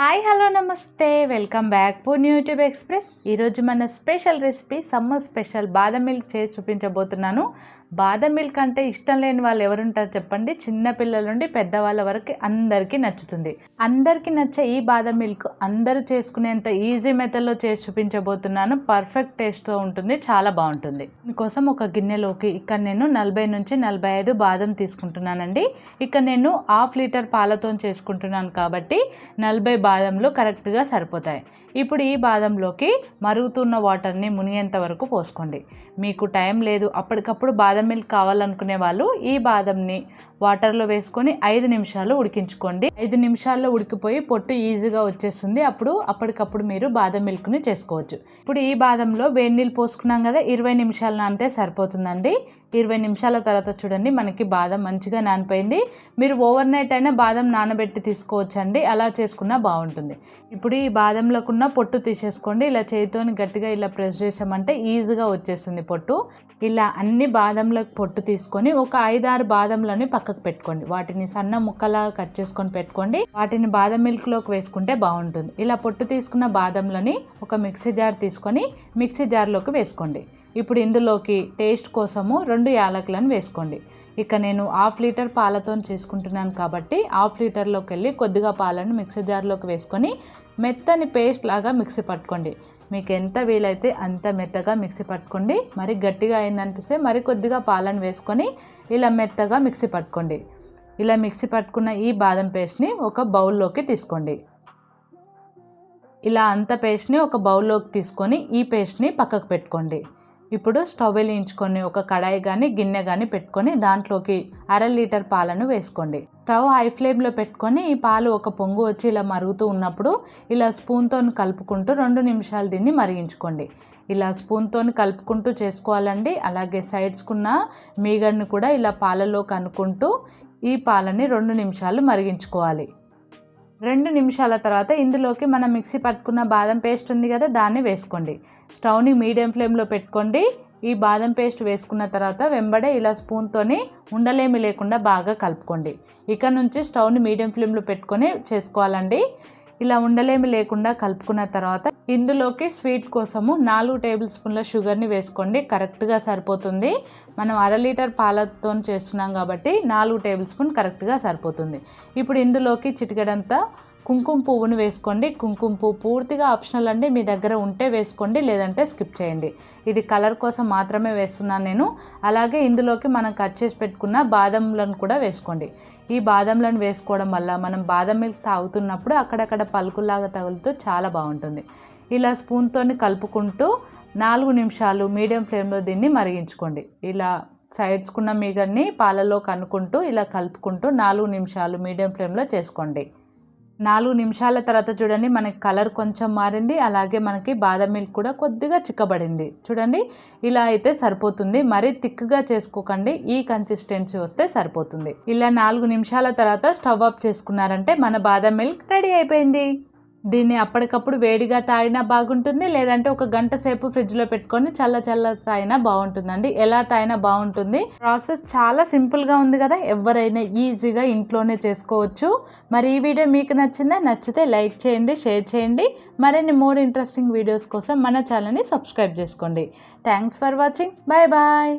Hi hello నమస్తే. Welcome back Purna YouTube express. ఈరోజు మన స్పెషల్ రెసిపీ సమ్మర్ స్పెషల్ బాదం మిల్క్ చేసి చూపించబోతున్నాను. బాదం మిల్క్ అంటే ఇష్టం లేని వాళ్ళు ఎవరుంటారు చెప్పండి? చిన్నపిల్లల నుండి పెద్దవాళ్ళ వరకు అందరికీ నచ్చుతుంది. అందరికీ నచ్చే ఈ బాదం మిల్క్ అందరూ చేసుకునేంత ఈజీ మెథడ్లో చేసి చూపించబోతున్నాను. పర్ఫెక్ట్ టేస్ట్తో ఉంటుంది చాలా బాగుంటుంది. దీనికోసం ఒక గిన్నెలోకి ఇక్కడ నేను నలభై నుంచి నలభై ఐదు బాదం తీసుకుంటున్నానండి. ఇక్కడ నేను హాఫ్ లీటర్ పాలతో చేసుకుంటున్నాను కాబట్టి నలభై బాదంలు కరెక్ట్గా సరిపోతాయి. ఇప్పుడు ఈ బాదంలోకి మరుగుతున్న వాటర్ని మునిగేంత వరకు పోసుకోండి. మీకు టైం లేదు అప్పటికప్పుడు బాదం మిల్క్ కావాలనుకునే వాళ్ళు ఈ బాదంని వాటర్లో వేసుకొని ఐదు నిమిషాలు ఉడికించుకోండి. ఐదు నిమిషాల్లో ఉడికిపోయి పొట్టు ఈజీగా వచ్చేస్తుంది. అప్పుడు అప్పటికప్పుడు మీరు బాదం మిల్క్ని చేసుకోవచ్చు. ఇప్పుడు ఈ బాదంలో వేడి నీళ్ళు పోసుకున్నాం కదా ఇరవై నిమిషాలు నానితే సరిపోతుందండి. ఇరవై నిమిషాల తర్వాత చూడండి మనకి బాదం మంచిగా నానిపోయింది. మీరు ఓవర్ నైట్ అయినా బాదం నానబెట్టి తీసుకోవచ్చండి అలా చేసుకున్నా బాగుంటుంది. ఇప్పుడు ఈ బాదంలోకి ఉన్న పొట్టు తీసేసుకోండి ఇలా చేతితోని గట్టిగా ఇలా ప్రెస్ చేసామంటే ఈజీగా వచ్చేస్తుంది పొట్టు. ఇలా అన్ని బాదంలకు పొట్టు తీసుకొని ఒక ఐదారు బాదంలని పక్కకు పెట్టుకోండి. వాటిని సన్న ముక్కలాగా కట్ చేసుకొని పెట్టుకోండి. వాటిని బాదం మిల్క్లోకి వేసుకుంటే బాగుంటుంది. ఇలా పొట్టు తీసుకున్న బాదంలని ఒక మిక్సీ జార్ తీసుకొని మిక్సీ జార్లోకి వేసుకోండి. ఇప్పుడు ఇందులోకి టేస్ట్ కోసము రెండు యాలకులను వేసుకోండి. ఇక నేను హాఫ్ లీటర్ పాలతో చేసుకుంటున్నాను కాబట్టి హాఫ్ లీటర్లోకి వెళ్ళి కొద్దిగా పాలను మిక్సీ జార్లోకి వేసుకొని మెత్తని పేస్ట్ లాగా మిక్సీ పట్టుకోండి. మీకు ఎంత వీలైతే అంత మెత్తగా మిక్సీ పట్టుకోండి. మరి గట్టిగా అయిందనిపిస్తే మరి కొద్దిగా పాలను వేసుకొని ఇలా మెత్తగా మిక్సీ పట్టుకోండి. ఇలా మిక్సీ పట్టుకున్న ఈ బాదం పేస్ట్ని ఒక బౌల్లోకి తీసుకోండి. ఇలా అంత పేస్ట్ని ఒక బౌల్లోకి తీసుకొని ఈ పేస్ట్ని పక్కకు పెట్టుకోండి. ఇప్పుడు స్టవ్ వెలిగించుకొని ఒక కడాయి కానీ గిన్నె కానీ పెట్టుకొని దాంట్లోకి అర లీటర్ పాలను వేసుకోండి. స్టవ్ హై ఫ్లేమ్లో పెట్టుకొని ఈ పాలు ఒక పొంగు వచ్చి ఇలా మరుగుతూ ఉన్నప్పుడు ఇలా స్పూన్తో కలుపుకుంటూ రెండు నిమిషాలు దీన్ని మరిగించుకోండి. ఇలా స్పూన్తో కలుపుకుంటూ చేసుకోవాలండి. అలాగే సైడ్స్కున్న మీగడ్ని కూడా ఇలా పాలలో కనుక్కుంటూ ఈ పాలని రెండు నిమిషాలు మరిగించుకోవాలి. రెండు నిమిషాల తర్వాత ఇందులోకి మనం మిక్సీ పట్టుకున్న బాదం పేస్ట్ ఉంది కదా దాన్ని వేసుకోండి. స్టవ్ని మీడియం ఫ్లేమ్లో పెట్టుకోండి. ఈ బాదం పేస్ట్ వేసుకున్న తర్వాత వెంబడే ఇలా స్పూన్తోని ఉండలేమి లేకుండా బాగా కలుపుకోండి. ఇక్కడ నుంచి స్టవ్ని మీడియం ఫ్లేమ్లో పెట్టుకొని చేసుకోవాలండి. ఇలా ఉండలేమి లేకుండా కలుపుకున్న తర్వాత ఇందులోకి స్వీట్ కోసము నాలుగు టేబుల్ స్పూన్ల షుగర్ని వేసుకోండి. కరెక్ట్గా సరిపోతుంది. మనం అర లీటర్ పాలతో చేస్తున్నాం కాబట్టి నాలుగు టేబుల్ స్పూన్ కరెక్ట్గా సరిపోతుంది. ఇప్పుడు ఇందులోకి చిటికెడంతా కుంకుమ పువ్వును వేసుకోండి. కుంకుమ పువ్వు పూర్తిగా ఆప్షనల్ అండి. మీ దగ్గర ఉంటే వేసుకోండి లేదంటే స్కిప్ చేయండి. ఇది కలర్ కోసం మాత్రమే వేస్తున్నాను నేను. అలాగే ఇందులోకి మనం కట్ చేసి పెట్టుకున్న బాదంలను కూడా వేసుకోండి. ఈ బాదంలను వేసుకోవడం వల్ల మనం బాదం మిల్క్ తాగుతున్నప్పుడు అక్కడక్కడ పలుకులాగా తగులుతూ చాలా బాగుంటుంది. ఇలా స్పూన్తో కలుపుకుంటూ నాలుగు నిమిషాలు మీడియం ఫ్లేమ్లో దీన్ని మరిగించుకోండి. ఇలా సైడ్స్కున్న మీగడ్ని పాలలో కనుక్కుంటూ ఇలా కలుపుకుంటూ నాలుగు నిమిషాలు మీడియం ఫ్లేమ్లో చేసుకోండి. నాలుగు నిమిషాల తర్వాత చూడండి మనకి కలర్ కొంచెం మారింది అలాగే మనకి బాదం మిల్క్ కూడా కొద్దిగా చిక్కబడింది. చూడండి ఇలా అయితే సరిపోతుంది. మరీ థిక్గా చేసుకోకండి ఈ కన్సిస్టెన్సీ వస్తే సరిపోతుంది. ఇలా నాలుగు నిమిషాల తర్వాత స్టవ్ ఆఫ్ చేసుకున్నారంటే మన బాదం మిల్క్ రెడీ అయిపోయింది. దీన్ని అప్పటికప్పుడు వేడిగా తాగినా బాగుంటుంది లేదంటే ఒక గంట సేపు ఫ్రిడ్జ్లో పెట్టుకొని చల్ల చల్ల తాగినా బాగుంటుందండి. ఎలా తాగినా బాగుంటుంది. ప్రాసెస్ చాలా సింపుల్గా ఉంది కదా ఎవరైనా ఈజీగా ఇంట్లోనే చేసుకోవచ్చు. మరి ఈ వీడియో మీకు నచ్చిందా? నచ్చితే లైక్ చేయండి షేర్ చేయండి. మరిన్ని మోర్ ఇంట్రెస్టింగ్ వీడియోస్ కోసం మన ఛానల్ని సబ్స్క్రైబ్ చేసుకోండి. Thanks for watching. Bye bye.